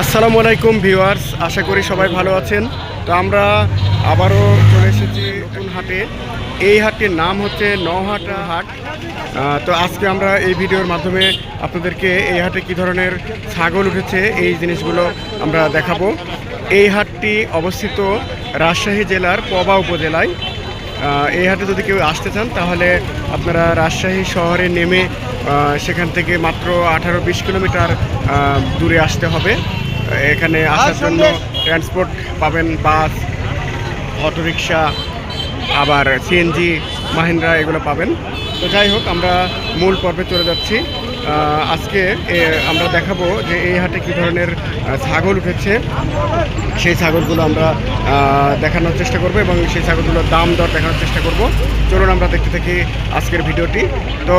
আসসালামু আলাইকুম ভিউয়ার্স, আশা করি সবাই ভালো আছেন। তো আমরা আবারও চলে এসেছি নতুন হাটে। এই হাটটির নাম হচ্ছে নহাটা হাট। তো আজকে আমরা এই ভিডিওর মাধ্যমে আপনাদেরকে এই হাটে কী ধরনের ছাগল উঠেছে, এই জিনিসগুলো আমরা দেখাবো। এই হাটটি অবস্থিত রাজশাহী জেলার পবা উপজেলায়। এই হাটে যদি কেউ আসতে চান, তাহলে আপনারা রাজশাহী শহরে নেমে সেখান থেকে মাত্র আঠারো বিশ কিলোমিটার দূরে আসতে হবে। এখানে আসার জন্য ট্রান্সপোর্ট পাবেন বাস অটোরিকশা আবার সিএনজি মাহিন্দ্রা এগুলো পাবেন। তো যাই হোক আমরা মূল পর্বে চলে যাচ্ছি। আজকে আমরা দেখাবো যে এই হাটে কী ধরনের ছাগল উঠেছে। সেই ছাগলগুলো আমরা দেখানোর চেষ্টা করব এবং সেই ছাগলগুলোর দাম দর দেখানোর চেষ্টা করব। চলুন আমরা দেখতে থাকি আজকের ভিডিওটি। তো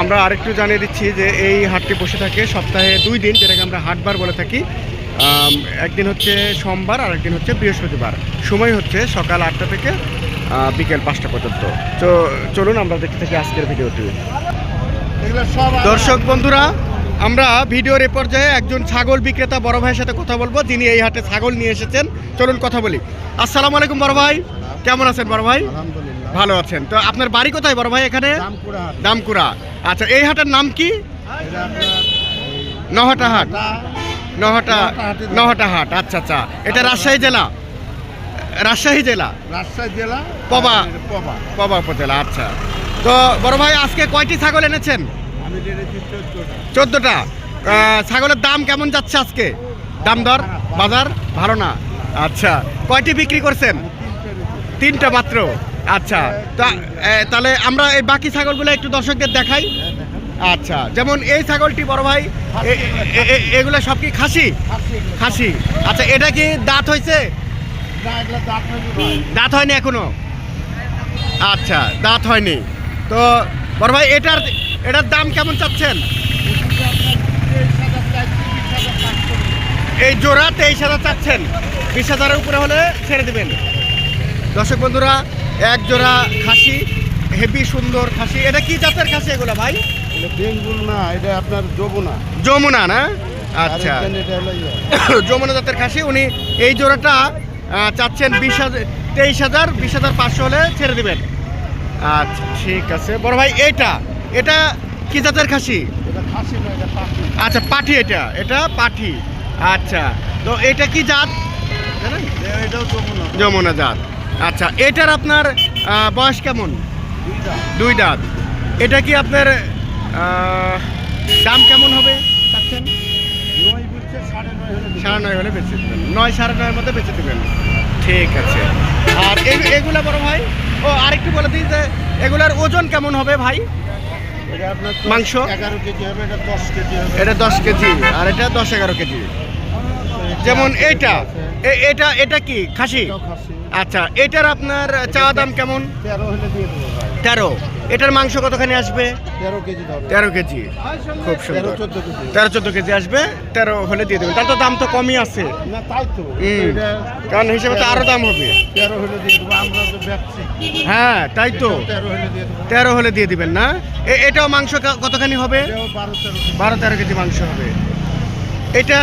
আমরা আরেকটু জানিয়ে দিচ্ছি যে এই হাটটি বসে থাকে সপ্তাহে দুই দিন, যেটাকে আমরা হাটবার বলে থাকি। একদিন হচ্ছে সোমবার আর একদিন হচ্ছে বৃহস্পতিবার। সময় হচ্ছে সকাল আটটা থেকে বিকেল পাঁচটা পর্যন্ত। তো, চলুন আমরা দেখতে থাকি আজকের ভিডিওটি। দর্শক বন্ধুরা আমরা ভিডিওর এ পর্যায়ে একজন ছাগল বিক্রেতা বড় ভাইয়ের সাথে কথা বলব। যিনি এই হাটে ছাগল নিয়ে এসেছেন। চলুন কথা বলি। আসসালামু আলাইকুম বড় ভাই। কেমন আছেন বড় ভাই? ভালো আছেন। তো আপনার বাড়ি কোথায় বড় ভাই এখানে? দামকুড়া আচ্ছা এই হাটের নাম কি? নহটা হাট। নহটা নহটা হাটে- আচ্ছা আচ্ছা। এটা রাজশাহী জেলা? রাজশাহী জেলা? রাজশাহী জেলা পবা। পবা। পবা উপজেলা। আচ্ছা। তো বড় ভাই আজকে কয়টি ছাগল এনেছেন? চোদ্দটা। ছাগলের দাম কেমন যাচ্ছে আজকে? দাম দর? বাজার? ভালো না? আচ্ছা। কয়টি বিক্রি করছেন? তিনটা মাত্র। আচ্ছা। তাহলে আমরা এই বাকি ছাগলগুলো একটু দর্শকদের দেখাই। আচ্ছা। যেমন এই ছাগলটি বড় ভাই এগুলো সব কি খাসি? খাসি। আচ্ছা এটা কি দাঁত হয়েছে? দাঁত হয়নি ভাই। দাঁত হয়নি এখনও? আচ্ছা দাঁত হয়নি। তো বড় ভাই এটার এটার দাম কেমন চাচ্ছেন? এই জোড়া তেইশ হাজার চাচ্ছেন। বিশ হাজারের উপরে হলে ছেড়ে দেবেন। দর্শক বন্ধুরা এক জোড়া খাসি হেভি সুন্দর খাসি। এটা কি জাতের খাসি এগুলো ভাই? বেঙ্গুল না এটা আপনার যমুনা। যমুনা না? আচ্ছা। যমুনা জাতের খাসি উনি এই জোড়াটা চাচ্ছেন বিশ হাজার তেইশ হাজার বিশ হাজার পাঁচশো হলে ছেড়ে দেবেন। আচ্ছা ঠিক আছে। বড় ভাই এটা এটা কি জাতের খাসি? আচ্ছা পাঠি এটা। এটা পাঠি। আচ্ছা তো এটা কি জাত? যমুনা। জাত। আচ্ছা এটার আপনার বয়স কেমন? দুই দাঁত। এটা কি আপনার দাম কেমন হবে চাচ্ছেন? সাড়ে নয় হলে বেঁচে দেবেন। নয় সাড়ে নয়ের মধ্যে বেঁচে দেবেন। ঠিক আছে। আর এগুলা বড় ভাই ও আরেকটু বলে দিই যে এগুলার ওজন কেমন হবে ভাই? মাংস? এগারো কেজি হবে এটা দশ কেজি হবে। এটা দশ কেজি আর এটা দশ এগারো কেজি। যেমন এইটা এটা এটা কি খাসি? আচ্ছা এটার আপনার চাওয়া দাম কেমন? তেরো হলে দিয়ে দেবো তেরো। এটার মাংস কতখানি আসবে? তেরো কেজি তেরো কেজি। খুব সুন্দর। তেরো চোদ্দ কেজি। আসবে। তেরো হলে দিয়ে দেবেন। তার তো দাম তো কমই আছে। কারণ হিসেবে তো আরও দাম হবে। দেবো হ্যাঁ তাই তো। তেরো হলে দিয়ে দেবো। দিবেন না। এটাও মাংস কতখানি হবে? বারো তেরো কেজি। মাংস হবে। এটা?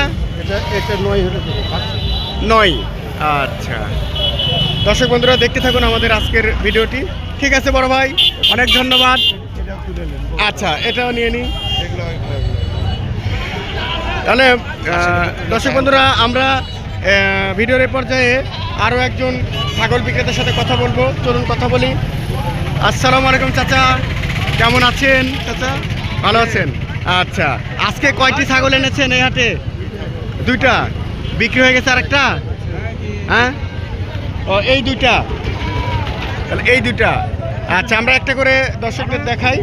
নয়। আচ্ছা। দর্শক বন্ধুরা দেখতে থাকুন আমাদের আজকের ভিডিওটি। ঠিক আছে, বড় ভাই। অনেক ধন্যবাদ। আচ্ছা এটাও নিয়ে নিই। তাহলে দর্শক বন্ধুরা, আমরা ভিডিওর পর্যায়ে আরও একজন ছাগল বিক্রেতার সাথে কথা বলব। চলুন কথা বলি। আসসালামু আলাইকুম, চাচা। কেমন আছেন, চাচা? ভালো আছেন? আচ্ছা আজকে কয়টি ছাগল এনেছেন এই হাটে? দুইটা। বিক্রি হয়ে গেছে আরেকটা? হ্যাঁ? ও, এই দুইটা। তাহলে এই দুইটা। আচ্ছা আমরা একটা করে দর্শকদের দেখাই।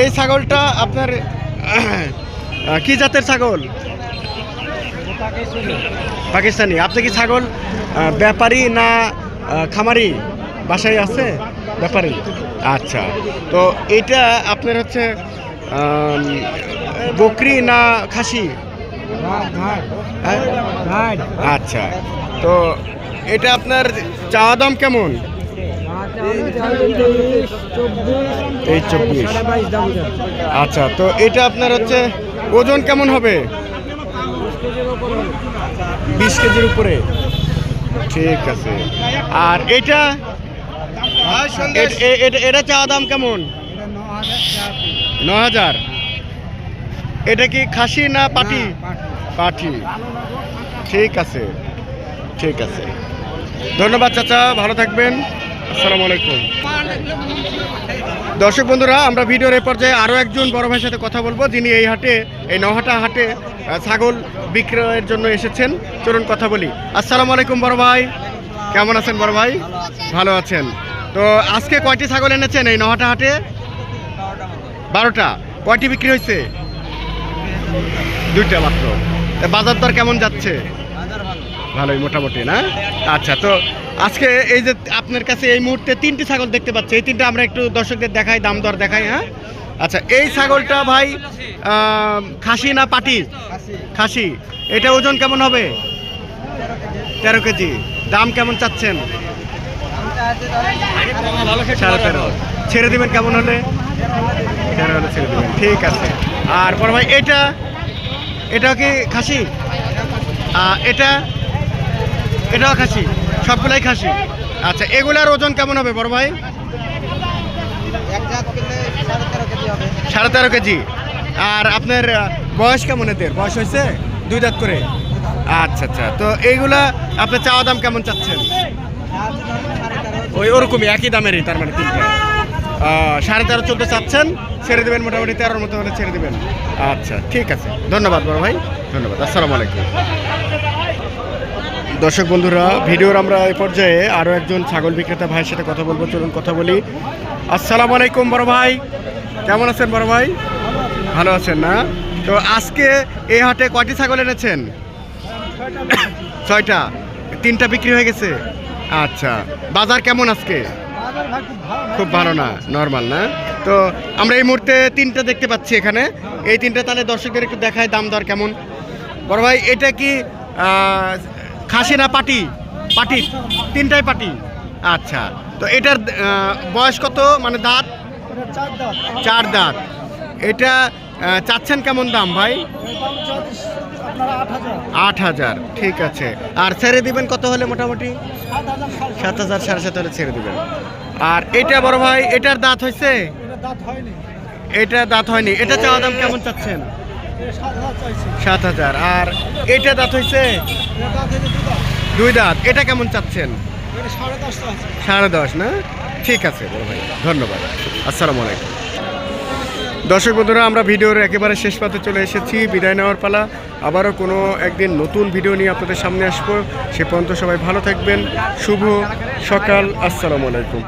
এই ছাগলটা আপনার কি জাতের ছাগল? পাকিস্তানি। আপনি কি ছাগল ব্যাপারী না খামারি? বাসায় আছে? ব্যাপারী। আচ্ছা তো এটা আপনার হচ্ছে বকরি না খাসি? হ্যাঁ? আচ্ছা তো এটা আপনার চাওয়া দাম কেমন? এই চব্বিশ। আচ্ছা তো এটা আপনার হচ্ছে ওজন কেমন হবে? বিশ কেজির উপরে। ঠিক আছে। আর এটা- এটা চাওয়া দাম কেমন? ন হাজার। এটা কি খাসি না পাটি। পাটি। ঠিক আছে। ঠিক আছে। ধন্যবাদ চাচা। ভালো থাকবেন। আসসালামু আলাইকুম। দর্শক বন্ধুরা, আমরা ভিডিওর এই পর্যায়ে আরও একজন বড় ভাইয়ের সাথে কথা বলব। যিনি এই হাটে, এই নহাটা হাটে ছাগল বিক্রয়ের জন্য এসেছেন। চলুন কথা বলি। আসসালামু আলাইকুম বড় ভাই। কেমন আছেন বড় ভাই? ভালো আছেন। তো আজকে কয়টি ছাগল এনেছেন এই নহাটা হাটে? বারোটা। কয়টি বিক্রি হয়েছে? দুইটা মাত্র। বাজার দর কেমন যাচ্ছে? ভালোই, মোটামুটি, না? আচ্ছা তো আজকে এই যে আপনার কাছে এই মুহূর্তে তিনটি ছাগল দেখতে পাচ্ছি। এই তিনটা আমরা একটু দর্শকদের দেখাই, দাম দর দেখাই হ্যাঁ? আচ্ছা এই ছাগলটা ভাই খাসি না পাটি? খাসি। এটা ওজন কেমন হবে? তেরো কেজি। দাম কেমন চাচ্ছেন? সাড়ে তেরো। ছেড়ে দিবেন কেমন হলে? তেরো ঠিক আছে। আর বড় ভাই, এটা এটা কি খাসি? এটা, এটাও খাসি? সবগুলাই খাসি? আচ্ছা এগুলার ওজন কেমন হবে বড় ভাই? সাড়ে তেরো কেজি আর আপনার বয়স কেমন এদের? বয়স হয়েছে? দুই দাঁত করে? আচ্ছা আচ্ছা। তো এইগুলা আপনার চাওয়া দাম কেমন চাচ্ছেন? ওই ওরকমই একই দামেরই তার মানে তিনটা। সাড়ে তেরো চোদ্দ চাচ্ছেন ছেড়ে দেবেন মোটামুটি তেরোর মতো হলে ছেড়ে দেবেন। আচ্ছা ঠিক আছে। ধন্যবাদ বড় ভাই। ধন্যবাদ। আসসালামু আলাইকুম। দর্শক বন্ধুরা, ভিডিওর আমরা এই পর্যায়ে আরও একজন ছাগল বিক্রেতা ভাইয়ের সাথে কথা বলব। চলুন কথা বলি। আসসালামু আলাইকুম বড় ভাই। কেমন আছেন বড় ভাই? ভালো আছেন না? তো আজকে এই হাটে কয়টি ছাগল এনেছেন? ছয়টা। তিনটা বিক্রি হয়ে গেছে? আচ্ছা। বাজার কেমন আজকে? খুব ভালো না নর্মাল না? তো আমরা এই মুহূর্তে তিনটা দেখতে পাচ্ছি এখানে। এই তিনটা তাহলে দর্শকদের একটু দেখায় দাম দর কেমন? বড় ভাই, এটা কি খাসি না পাটি? পাটি। তিনটাই পাটি? আচ্ছা। তো এটার বয়স কত? মানে দাঁত? চার দাঁত। এটা চাচ্ছেন কেমন দাম ভাই? আট হাজার। ঠিক আছে। আর ছেড়ে দিবেন কত হলে মোটামুটি? সাত হাজার সাড়ে সাত হলে ছেড়ে দিবেন। আর এটা বড় ভাই এটার দাঁত হয়েছে? এটা দাঁত হয়নি। এটা চাওয়া দাম কেমন চাচ্ছেন? সাত হাজার। আর এটা দাঁত হয়েছে দুই দাঁত। এটা কেমন চাচ্ছেন? সাড়ে দশ, না? ঠিক আছে, বড় ভাই। ধন্যবাদ। আসসালামু আলাইকুম। দর্শক বন্ধুরা, আমরা ভিডিওর একেবারে শেষ পাতে চলে এসেছি, বিদায় নেওয়ার পালা। আবারও কোনো একদিন নতুন ভিডিও নিয়ে আপনাদের সামনে আসব। সে পর্যন্ত সবাই ভালো থাকবেন। শুভ সকাল। আসসালামু আলাইকুম।